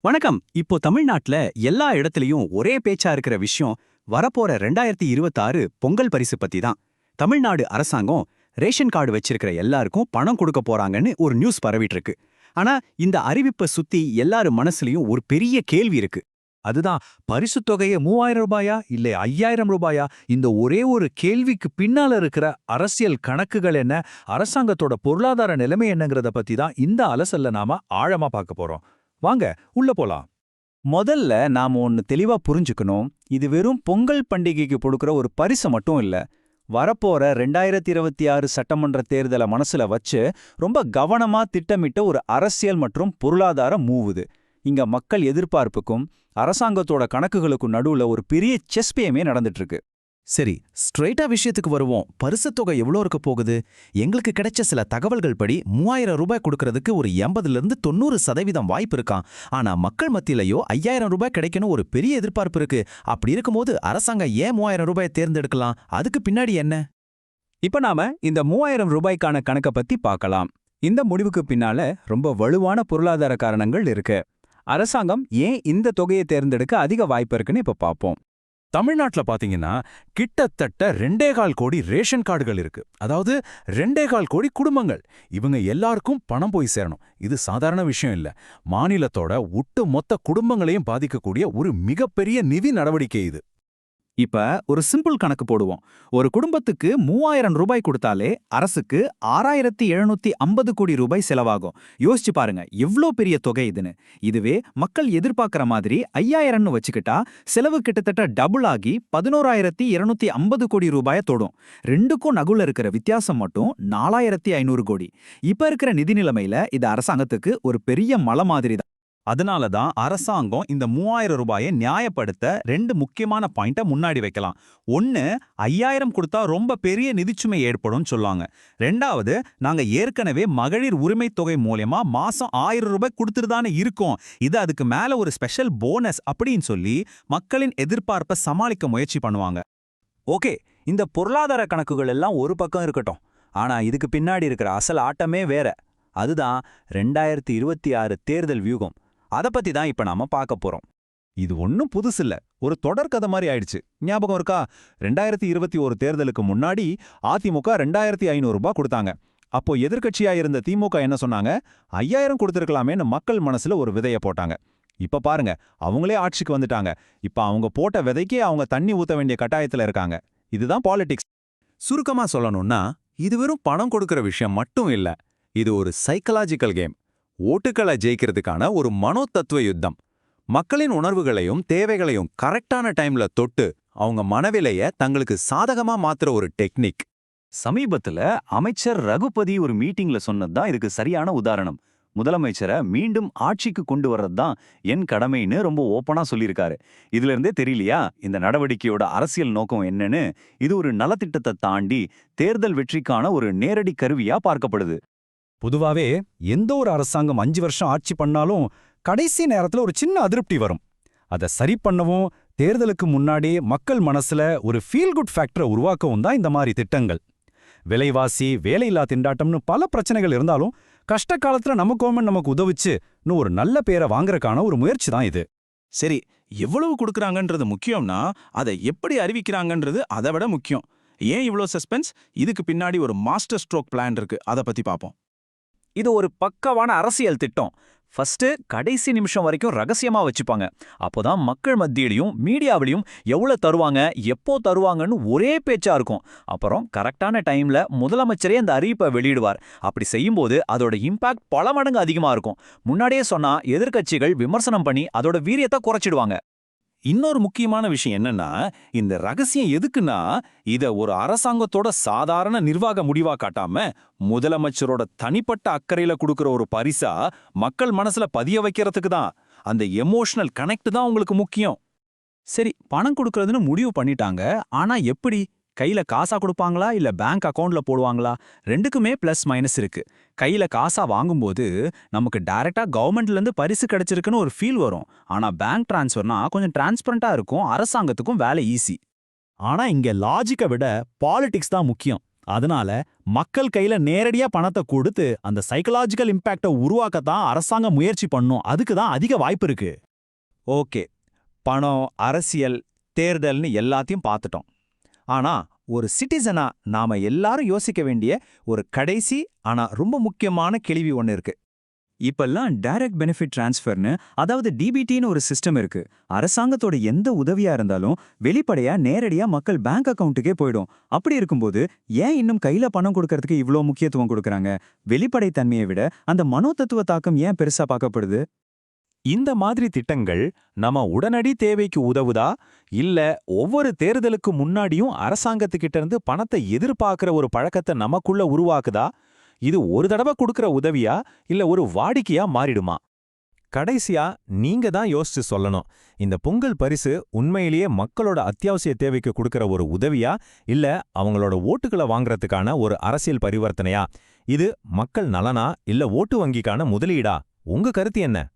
வணக்கம். இப்போ தமிழ்நாட்டுல எல்லா இடத்துலயும் ஒரே பேச்சா இருக்கிற விஷயம் வரப்போற ரெண்டாயிரத்தி இருபத்தாறு பொங்கல் பரிசு பத்தி தான். தமிழ்நாடு அரசாங்கம் ரேஷன் கார்டு வச்சிருக்கிற எல்லாருக்கும் பணம் கொடுக்க போறாங்கன்னு ஒரு நியூஸ் பரவிட்டு இருக்கு ஆனா இந்த அறிவிப்பை சுத்தி எல்லாரு மனசுலயும் ஒரு பெரிய கேள்வி இருக்கு. அதுதான் பரிசுத் தொகையை மூவாயிரம் ரூபாயா இல்லை ஐயாயிரம் ரூபாயா? இந்த ஒரே ஒரு கேள்விக்கு பின்னால இருக்கிற அரசியல் கணக்குகள் என்ன? அரசாங்கத்தோட பொருளாதார நிலைமை என்னங்கிறத பத்தி தான் இந்த அலசல்ல நாம ஆழமா பார்க்க போறோம். வாங்க உள்ள போலாம். முதல்ல நாம ஒன்னு தெளிவா புரிஞ்சுக்கணும். இது வெறும் பொங்கல் பண்டிகைக்கு கொடுக்கிற ஒரு பரிசு மட்டும் இல்ல. வரப்போற ரெண்டாயிரத்தி இருபத்தி ஆறு சட்டமன்ற தேர்தலை மனசுல வச்சு ரொம்ப கவனமா திட்டமிட்ட ஒரு அரசியல் மற்றும் பொருளாதார மூவுது இங்க மக்கள் எதிர்பார்ப்புக்கும் அரசாங்கத்தோட கணக்குகளுக்கும் நடுவுல ஒரு பெரிய செஸ் பேமே நடந்துட்டு இருக்கு. சரி ஸ்ட்ரெயிட்டா விஷயத்துக்கு வருவோம். பரிசு தொகை எவ்வளோ இருக்க போகுது? எங்களுக்கு கிடைச்ச சில தகவல்கள் படி மூவாயிரம் ரூபாய் கொடுக்கறதுக்கு ஒரு எண்பதுலேருந்து தொண்ணூறு சதவீதம் வாய்ப்பு இருக்கான் ஆனா மக்கள் மத்தியிலையோ ஐயாயிரம் ரூபாய் கிடைக்கணும் ஒரு பெரிய எதிர்பார்ப்பு இருக்கு. அப்படி இருக்கும்போது அரசாங்கம் ஏன் மூவாயிரம் ரூபாயை தேர்ந்தெடுக்கலாம்? அதுக்கு பின்னாடி என்ன? இப்ப நாம இந்த மூவாயிரம் ரூபாய்க்கான கணக்க பத்தி பார்க்கலாம். இந்த முடிவுக்கு பின்னால ரொம்ப வலுவான பொருளாதார காரணங்கள் இருக்கு. அரசாங்கம் ஏன் இந்த தொகையை தேர்ந்தெடுக்க அதிக வாய்ப்பு இருக்குன்னு இப்ப பார்ப்போம். தமிழ்நாட்டுல பாத்தீங்கன்னா கிட்டத்தட்ட ரெண்டே கால் கோடி ரேஷன் கார்டுகள் இருக்கு. அதாவது ரெண்டே கால் கோடி குடும்பங்கள். இவங்க எல்லாருக்கும் பணம் போய் சேரணும். இது சாதாரண விஷயம் இல்ல. மாநிலத்தோட ஒட்டு மொத்த குடும்பங்களையும் பாதிக்கக்கூடிய ஒரு மிகப்பெரிய நிதி நடவடிக்கை இது. இப்ப ஒரு சிம்பிள் கணக்கு போடுவோம். ஒரு குடும்பத்துக்கு மூவாயிரம் ரூபாய் கொடுத்தாலே அரசுக்கு ஆறாயிரத்தி எழுநூத்தி ஐம்பது கோடி ரூபாய் செலவாகும். யோசிச்சு பாருங்க எவ்வளோ பெரிய தொகை இதுன்னு. இதுவே மக்கள் எதிர்பார்க்கிற மாதிரி ஐயாயிரம்னு வச்சுக்கிட்டா செலவு கிட்டத்தட்ட டபுள் ஆகி பதினோராயிரத்தி இருநூத்தி ஐம்பது கோடி ரூபாய தொடும். ரெண்டுக்கும் நகுல இருக்கிற வித்தியாசம் மட்டும் நாலாயிரத்தி ஐநூறு கோடி. இப்ப இருக்கிற நிதி நிலைமையில இது அரசாங்கத்துக்கு ஒரு பெரிய மலை மாதிரி தான். அதனால தான் அரசாங்கம் இந்த மூவாயிரம் ரூபாயை நியாயப்படுத்த ரெண்டு முக்கியமான பாயிண்ட்டை முன்னாடி வைக்கலாம். ஒன்னு ஐயாயிரம் கொடுத்தா ரொம்ப பெரிய நிதிச்சுமை ஏற்படும் சொல்லுவாங்க. ரெண்டாவது நாங்க ஏற்கனவே மகளிர் உரிமைத் தொகை மூலியமா மாசம் ஆயிரம் ரூபாய் கொடுத்துட்டு இருக்கோம். இது அதுக்கு மேல ஒரு ஸ்பெஷல் போனஸ் அப்படின்னு சொல்லி மக்களின் எதிர்பார்ப்பை சமாளிக்க முயற்சி பண்ணுவாங்க. ஓகே இந்த பொருளாதார கணக்குகள் எல்லாம் ஒரு பக்கம் இருக்கட்டும். ஆனா இதுக்கு பின்னாடி இருக்கிற அசல் ஆட்டமே வேற. அதுதான் ரெண்டாயிரத்தி இருபத்தி ஆறு தேர்தல் வியூகம். அத பத்தி தான் இப்ப நாம பார்க்க போறோம். இது ஒன்னும் புதுசில்ல ஒரு தொடர்கதை மாதிரி ஆயிடுச்சு. ஞாபகம் இருக்கா? ரெண்டாயிரத்தி இருபத்தி ஒரு தேர்தலுக்கு முன்னாடி அதிமுக ரெண்டாயிரத்தி ஐநூறுரூபா கொடுத்தாங்க. அப்போ எதிர்க்கட்சியா இருந்த திமுக என்ன சொன்னாங்க? ஐயாயிரம் கொடுத்திருக்கலாமேன்னு மக்கள் மனசுல ஒரு விதைய போட்டாங்க. இப்ப பாருங்க அவங்களே ஆட்சிக்கு வந்துட்டாங்க. இப்ப அவங்க போட்ட விதைக்கே அவங்க தண்ணி ஊத்த வேண்டிய கட்டாயத்துல இருக்காங்க. இதுதான் பாலிடிக்ஸ். சுருக்கமா சொல்லணும்னா இது வெறும் பணம் கொடுக்கிற விஷயம் மட்டும் இல்ல. இது ஒரு சைக்கலாஜிக்கல் கேம். ஓட்டுக்களை ஜெயிக்கிறதுக்கான ஒரு மனோதத்துவ யுத்தம். மக்களின் உணர்வுகளையும் தேவைகளையும் கரெக்டான டைம்ல தொட்டு அவங்க மனவிலைய தங்களுக்கு சாதகமா மாத்துற ஒரு டெக்னிக் சமீபத்துல அமைச்சர் ரகுபதி ஒரு மீட்டிங்ல சொன்னதுதான் இதுக்கு சரியான உதாரணம். முதலமைச்சரை மீண்டும் ஆட்சிக்கு கொண்டு வர்றதுதான் என் கடமைன்னு ரொம்ப ஓப்பனா சொல்லியிருக்காரு. இதுல இருந்தே தெரியலையா? இந்த நடவடிக்கையோட அரசியல் நோக்கம் என்னன்னு? இது ஒரு நலத்திட்டத்தை தாண்டி தேர்தல் வெற்றிக்கான ஒரு நேரடி கருவியா பார்க்கப்படுது. பொதுவாவே எந்த ஒரு அரசாங்கம் அஞ்சு வருஷம் ஆட்சி பண்ணாலும் கடைசி நேரத்துல ஒரு சின்ன அதிருப்தி வரும். அதை சரி பண்ணவும் தேர்தலுக்கு முன்னாடி மக்கள் மனசுல ஒரு ஃபீல் குட் ஃபேக்டரை உருவாக்கவும் தான் இந்த மாதிரி திட்டங்கள். விலைவாசி வேலையில்லா திண்டாட்டம்னு பல பிரச்சனைகள் இருந்தாலும் கஷ்ட காலத்துல நம்ம கவர்மெண்ட் நமக்கு உதவிச்சுன்னு ஒரு நல்ல பேரை வாங்குறக்கான ஒரு முயற்சி தான் இது. சரி எவ்வளவு கொடுக்கறாங்கன்றது முக்கியம்னா அதை எப்படி அறிவிக்கிறாங்கன்றது அதை விட முக்கியம். ஏன் இவ்ளோ சஸ்பென்ஸ் இதுக்கு பின்னாடி ஒரு மாஸ்டர் ஸ்ட்ரோக் பிளான் இருக்கு. அதை பத்தி பார்ப்போம் இது ஒரு பக்கவான அரசியல் திட்டம். ஃபஸ்ட்டு கடைசி நிமிஷம் வரைக்கும் ரகசியமா வச்சுப்பாங்க. அப்போதான் மக்கள் மத்தியிலையும் மீடியாவிலையும் எவ்வளோ தருவாங்க எப்போ தருவாங்கன்னு ஒரே பேச்சா இருக்கும். அப்புறம் கரெக்டான டைம்ல முதலமைச்சரே அந்த அறிவிப்பை வெளியிடுவார். அப்படி செய்யும்போது அதோட இம்பாக்ட் பல மடங்கு அதிகமா இருக்கும். முன்னாடியே சொன்னா எதிர்க்கட்சிகள் விமர்சனம் பண்ணி அதோட வீரியத்தை குறைச்சிடுவாங்க. இன்னொரு முக்கியமான விஷயம் என்னன்னா இந்த ரகசியம் எதுக்குன்னா இத ஒரு அரசாங்கத்தோட சாதாரண நிர்வாக முடிவா காட்டாம முதலமைச்சரோட தனிப்பட்ட அக்கறையில கொடுக்கிற ஒரு பரிசா மக்கள் மனசுல பதிய வைக்கிறதுக்கு தான். அந்த எமோஷனல் கனெக்ட் தான் உங்களுக்கு முக்கியம். சரி பணம் கொடுக்கறதுன்னு முடிவு பண்ணிட்டாங்க. ஆனா எப்படி? கையில காசா கொடுப்பாங்களா இல்ல பேங்க் அக்கவுண்ட்ல போடுவாங்களா? ரெண்டுக்குமே பிளஸ் மைனஸ் இருக்கு. கையில காசா வாங்கும்போது நமக்கு டைரக்டா கவர்மெண்ட்ல இருந்து பரிசு கிடைச்சிருக்குன்னு ஒரு ஃபீல் வரும். ஆனா பேங்க் டிரான்ஸ்ஃபர்னா கொஞ்சம் டிரான்ஸ்பரண்டா இருக்கும் அரசாங்கத்துக்கும் வேலை ஈஸி ஆனா இங்க லாஜிக்கை விட பாலிடிக்ஸ் தான் முக்கியம். அதனால மக்கள் கையில நேரடியா பணத்தை கொடுத்து அந்த சைக்கலாஜிக்கல் இம்பாக்ட உருவாக்கத்தான் அரசாங்கம் முயற்சி பண்ணும். அதுக்கு தான் அதிக வாய்ப்பு இருக்கு. ஓகே பணம் அரசியல் தேர்தல்னு எல்லாத்தையும் பார்த்துட்டோம். ஆனா ஒரு சிட்டிசனா நாம எல்லாரும் யோசிக்க வேண்டிய ஒரு கடைசி ஆனா ரொம்ப முக்கியமான கேள்வி ஒன்னு இருக்கு. இப்பெல்லாம் டைரக்ட் பெனிஃபிட் டிரான்ஸ்ஃபர்னு அதாவது டிபிடின்னு ஒரு சிஸ்டம் இருக்கு. அரசாங்கத்தோட எந்த உதவியா இருந்தாலும் வெளிப்படையா நேரடியா மக்கள் பேங்க் அக்கவுண்ட்டுக்கே போயிடும். அப்படி இருக்கும்போது ஏன் இன்னும் கையில பணம் கொடுக்கறதுக்கு இவ்ளோ முக்கியத்துவம் கொடுக்கறாங்க? வெளிப்படைத்தன்மையை விட அந்த மனோதத்துவ தாக்கம் ஏன் பெருசா பார்க்கப்படுது? இந்த மாதிரி திட்டங்கள் நம்ம உடனடி தேவைக்கு உதவுதா? இல்ல ஒவ்வொரு தேர்தலுக்கு முன்னாடியும் அரசாங்கத்துக்கிட்ட இருந்து பணத்தை எதிர்பார்க்கிற ஒரு பழக்கத்தை நமக்குள்ள உருவாக்குதா? இது ஒரு தடவை கொடுக்கிற உதவியா? இல்ல ஒரு வாடிக்கையா மாறிடுமா? கடைசியா நீங்க தான் யோசிச்சு சொல்லணும். இந்த பொங்கல் பரிசு உண்மையிலேயே மக்களோட அத்தியாவசிய தேவைக்கு கொடுக்கிற ஒரு உதவியா? இல்ல அவங்களோட ஓட்டுகளை வாங்குறதுக்கான ஒரு அரசியல் பரிவர்த்தனையா? இது மக்கள் நலனா? இல்ல ஓட்டு வங்கிக்கான முதலீடா? உங்க கருத்து என்ன?